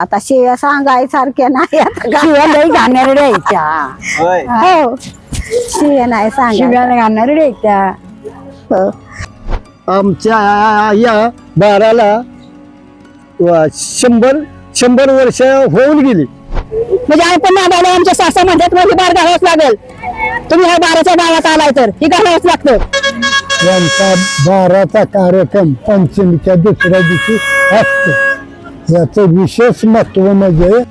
आता शिव्या सांगायसारख्या नाही आता शिव्या लई घाणेरड्या द्यायच्या होय. हो. शिव्या नाही सांगा शिव्या घाणेरड्या द्यायच्या हो. आमच्या या बाराला व शंभर शंभर वर्ष होऊन गेली. म्हणजे आपण नादाला आमच्या सासा म्हणतात म्हणजे बार घालावंच लागेल. तुम्ही ह्या बाराच्या गावात आलाय तर ही घालावंच लागतं. यांचा बाराचा कार्यक्रम पंचमीच्या दुसऱ्या दिवशी असतो. याचं विशेष महत्त्व म्हणजे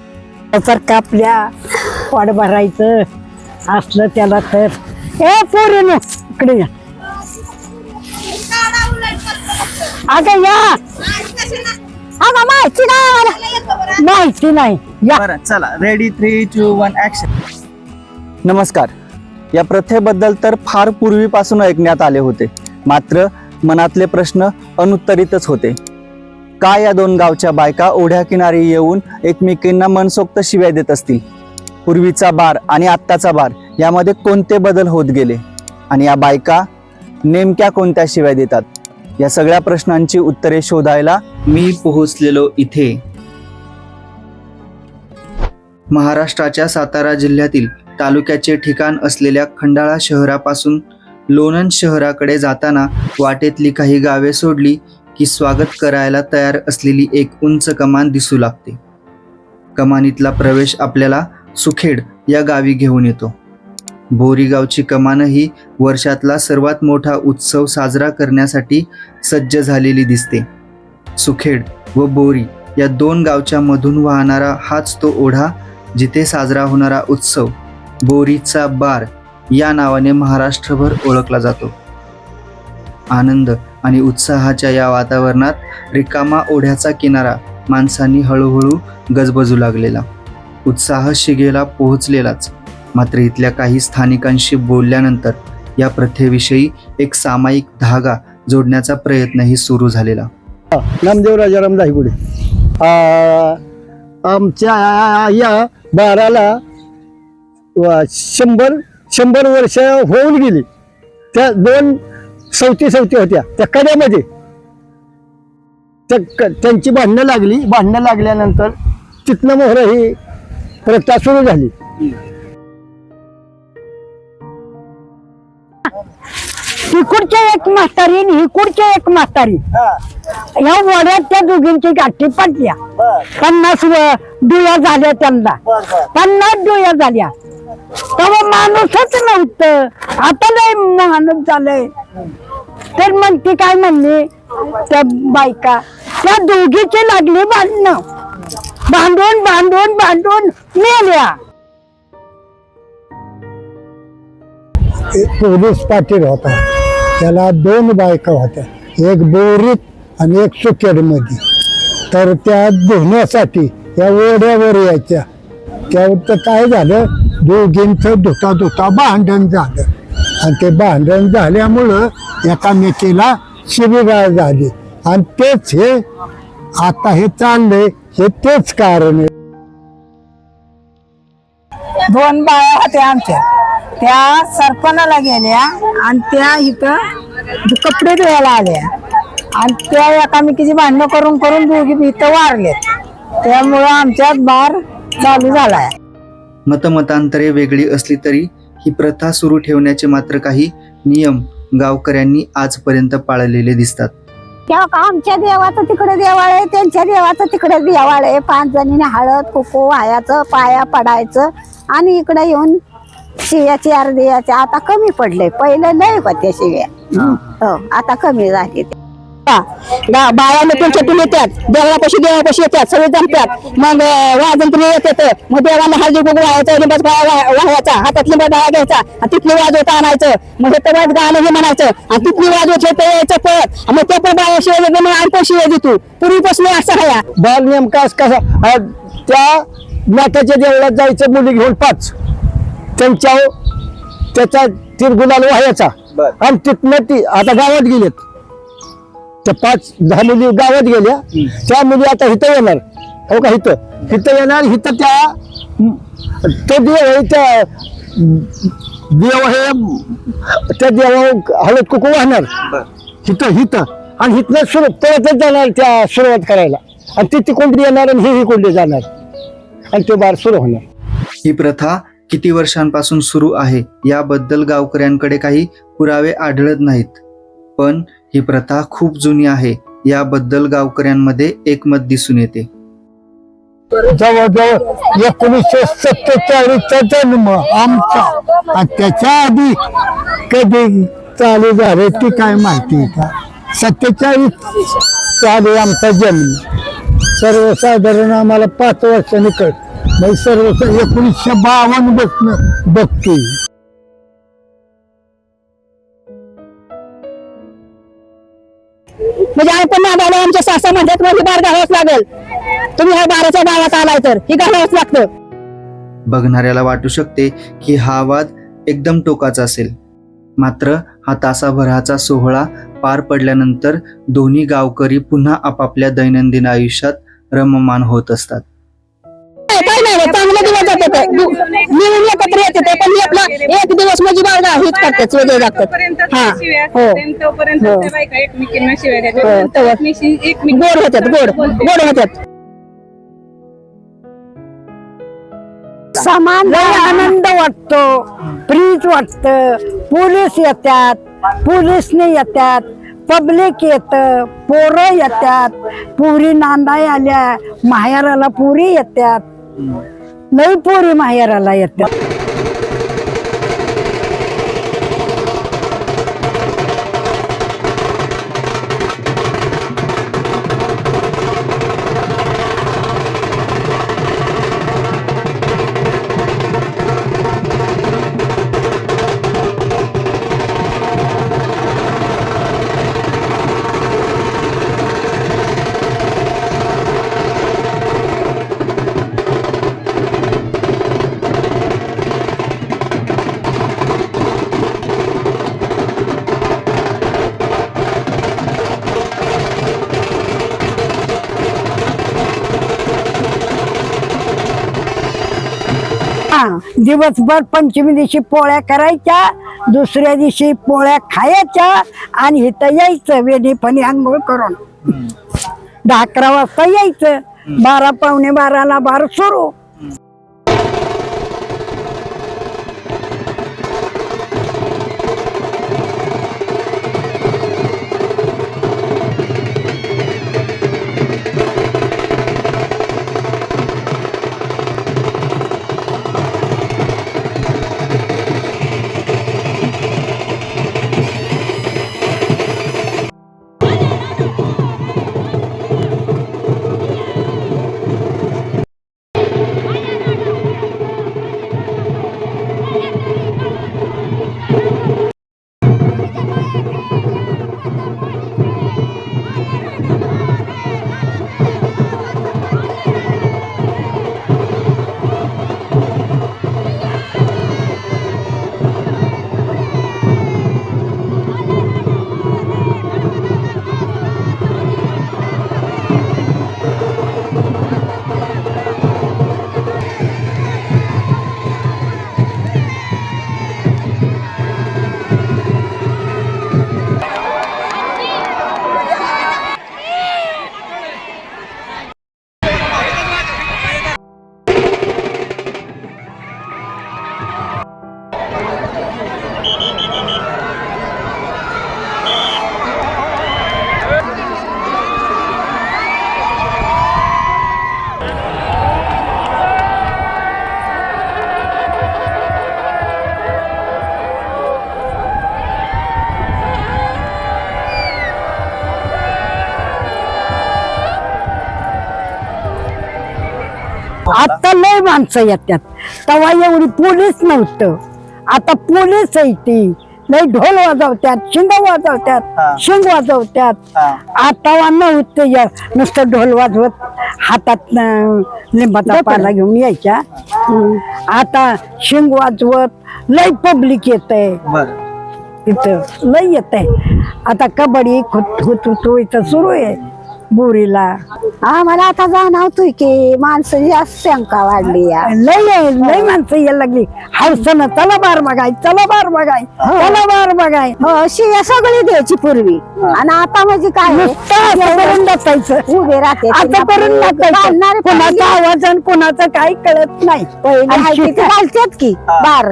तर कापल्या वाट भरायचं असलं त्याला तर ए पोरीनो इकडे या. अगं या. अगं माहिती नाही आम्हाला. माहिती नाही. या. बरं चला. Ready three two one action नमस्कार. या प्रथेबद्दल तर फार पूर्वीपासून ऐकण्यात आले होते. मात्र मनातले प्रश्न अनुत्तरितच होते. का या दोन गावच्या बायका ओढ्या किनारी येऊन एकमेकींना मनसोक्त शिव्या देत असतील? पूर्वीचा बार आणि आत्ताचा बार यामध्ये कोणते बदल होत गेले? आणि या बायका नेमक्या कोणत्या शिव्या देतात? या सगळ्या प्रश्नांची उत्तरे शोधायला मी पोहोचलेलो इथे. महाराष्ट्राच्या सातारा जिल्ह्यातील तालुक्याचे ठिकाण असलेल्या खंडाळा शहरापासून लोणंद शहराकडे जाताना वाटेतली काही गावे सोडली की स्वागत करायला तयार असलेली एक उंच कमान दिसू लागते. कमानीतला प्रवेश आपल्याला सुखेड या गावी घेऊन येतो. बोरीगावची कमानही वर्षातला सर्वात मोठा उत्सव साजरा करण्यासाठी सज्ज झालेली दिसते. सुखेड व बोरी या दोन गावच्या मधून वाहणारा हाच तो ओढा जिथे साजरा होणारा उत्सव बोरीचा बार या नावाने महाराष्ट्रभर ओळखला जातो. आनंद आणि उत्साहाच्या या वातावरणात रिकामा ओढ्याचा किनारा माणसांनी हळूहळू गजबजू लागलेला. उत्साह शिगेला पोहोचलेलाच. मात्र इथल्या काही स्थानिकांशी बोलल्यानंतर या प्रथेविषयी एक सामायिक धागा जोडण्याचा प्रयत्नही सुरू झालेला. नामदेव राजाराम दाहिगुडे आमच्या या बाराला शंभर शंभर वर्ष होऊन गेली. त्या दोन सवती सवती होत्या. त्या कड्यामध्ये. त्या त्यांची भांडणं लागली. भांडणं लागल्यानंतर तिथनं मोहर ही प्रथा सुरू झाली. तिकडचे एक म्हातारी आणि इकडचे एक म्हातारी? ह्या वड्यात त्या दोघींची गाठी पडल्या. पन्नास डुया झाल्या त्यांना. पन्नास डुया झाल्या. तेव्हा माणूसच नव्हतं. आता लय माणूस झालंय. तर मग ती काय म्हणली त्या बायका त्या दोघीची लागली बांधणं बांधून बांधून भांडून मेल्या. एक पोलीस पाटील होता. त्याला दोन बायका होत्या. एक बोरीत आणि एक सुकेडमध्ये तर त्या धुण्यासाठी त्या ओढ्यावर यायच्या. त्यावर काय झालं? दोघींचं धुता धुता भांडण झालं. आणि ते भांडण झाल्यामुळं एकामेकीला शिबिगाळ झाली. आणि तेच हे आता हे चाललंय हे तेच कारण आहे. दोन बाया होत्या आमच्या. त्या सरपणाला गेल्या आणि त्या इथं कपडे धुवायला आल्या. आणि त्या एकामेकीची भांडणं करून करून दोघी इथं वारले त्यामुळं आमच्यात बार चालू झालाय. मतमतांतरे वेगळी असली तरी ही प्रथा सुरू ठेवण्याचे मात्र काही नियम गावकऱ्यांनी आजपर्यंत पाळलेले दिसतात. तेव्हा आमच्या देवाचं तिकडे देवाळ आहे त्यांच्या देवाचं तिकडे देवाळ आहे. पाच जणीने हळद कुकू वायाचं पाया पडायचं आणि इकडे येऊन शिव्या चार द्यायच्या आता कमी पडले पहिले लय होत्या शिव्या हो आता कमी झाली. ते. बाया मिटून छटून येतात देवापाशी देवापाशी येतात सगळे जमतात. मग वाजून तुम्ही येतात मग देवाला हळदी गुगू व्हायचं लिंबाच व्हायचा हातात लिंबा डाळा घ्यायचा आणि तिथली वाजवता आणायचं. मग हे तेव्हाच गाणं हे म्हणायचं आणि तिथली वाजवत हे ते यायचं पळत मग ते पण बाया शिवाय मग आणि पण शिवाय देतो. पूर्वीपासून असं आहे बाल नेमका असं कसा त्या नाट्याच्या देवळात जायचं मुली घेऊन पाच. त्यांच्या त्याचा तिरगुलाल व्हायचा. आणि तिथनं ती आता गावात गेलेत. त्या पाच दहा मुली गावात गेल्या. त्या मुली आता इथं येणार. हो का इथं? इथं येणार इथं त्या तो देव आहे त्या देव हे त्या देवा हळद कुकू वाहणार. हिथं हिथं आणि हिथनं सुरू परतच जाणार त्या सुरुवात करायला. आणि ती तिकोंडी येणार आणि ही कोंडी जाणार. आणि ते बार सुरू होणार. ही प्रथा किती वर्षांपासून सुरू आहे? याबद्दल गावकऱ्यांकडे काही पुरावे आढळत नाहीत. पण ही प्रथा खूप जुनी आहे. याबद्दल गावकऱ्यांमध्ये एकमत दिसून येते. जवळजवळ एकोणीसशे सत्तेचाळीसचा जन्म आमचा. आणि त्याच्या आधी कधी चालू झाले ती काय माहिती आहे का? सत्तेचाळीस चालू आमचा जन्म. सर्वसाधारण आम्हाला पाच वर्षांनी कळत. म्हणजे सर्व एकोणीसशे बावन्न बसणं बघतोय. म्हणजे आपण आम्हाला आमच्या सासा म्हणतात म्हणजे बार घालावंच लागेल. तुम्ही ह्या बाराच्या गावात आलाय तर ही घालावंच लागतं. बघणाऱ्याला वाटू शकते की हा वाद एकदम टोकाचा असेल. मात्र हा तासाभराचा सोहळा पार पडल्यानंतर दोन्ही गावकरी पुन्हा आपापल्या दैनंदिन आयुष्यात रममान होत असतात. काय काय नाही चांगले दिवस जाते ते. दु- मिळून एकत्र येते ते पण हे आपला एक दिवस म्हणजे बाळगा हेच करतात वेगळे लागतात हा हो. हो. हो, गोड होतात गोड. गोड होतात. समान आनंद वाटतो. प्रीत वाटत. पोलीस येतात. पोलीसने येतात. पब्लिक येत. पोरं येतात. पुरी नांदाय आल्या. माहेराला पुरी येतात. लई पोरी माहेराला येतात. हा दिवसभर पंचमी दिवशी पोळ्या करायच्या दुसऱ्या दिवशी पोळ्या खायच्या आणि इथं यायचं वेणीपणी आंघोळ करून. दहा अकरा वाजता यायचं. बारा पावणे बाराला बार सुरू. आता लय माणसं येतात तेव्हा एवढी पोलीस नव्हतं आता पोलीस आहे ती लय ढोल वाजवतात शिंग वाजवतात शिंग वाजवतात आता नव्हतं नुसतं ढोल वाजवत हातात लिंबाचा पाला घेऊन यायच्या. आता शिंग वाजवत लय पब्लिक येत आहे इथं लय येत आहे आता कबड्डी खुत खुत इथं सुरू आहे बोरीला. आम्हाला आता जाणवतोय की माणसं जास्त शंका वाढली या. लय लय माणसं यायला लागली. हौसन चला बार बघाय चला बार बघाय चला बार बघाय. हो शिया सगळी द्यायची पूर्वी. आणि आता म्हणजे काय? आहे? नुसतं असं करून बसायचं. उभे राहते असं करून बसायचं. कोणाचा आवाज आणि कोणाचं काही कळत नाही. पहिले आणि ते घालतात की बार.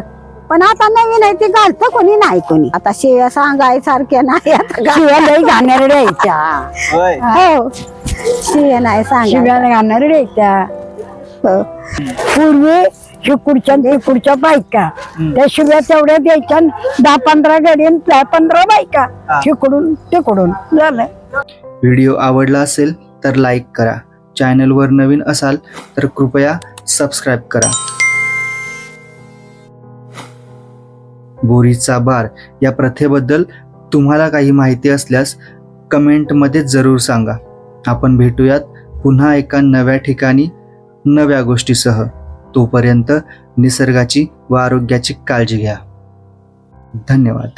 पण आता नवीन आहे ते घालतं कोणी नाही कोणी. आता शिव्या सांगायसारख्या नाही आता शिव्या लय घालणारे द्यायच्या हो. शिव्या नाही सांगा शिव्या घालणारे द्यायच्या हो. पूर्वी शिकुडच्या तिकुडच्या बायका त्या शिव्या तेवढ्या द्यायच्या आणि दहा पंधरा गाडी आणि दहा पंधरा बायका शिकडून तिकडून झालं. व्हिडिओ आवडला असेल तर लाईक करा. चॅनलवर नवीन असाल तर कृपया सबस्क्राईब करा. बोरीचा बार. या प्रथेबद्दल तुम्हाला काही माहिती असल्यास कमेंटमध्ये जरूर सांगा. आपण भेटूयात पुन्हा एका नव्या ठिकाणी नव्या गोष्टीसह. तोपर्यंत निसर्गाची व आरोग्याची काळजी घ्या. धन्यवाद.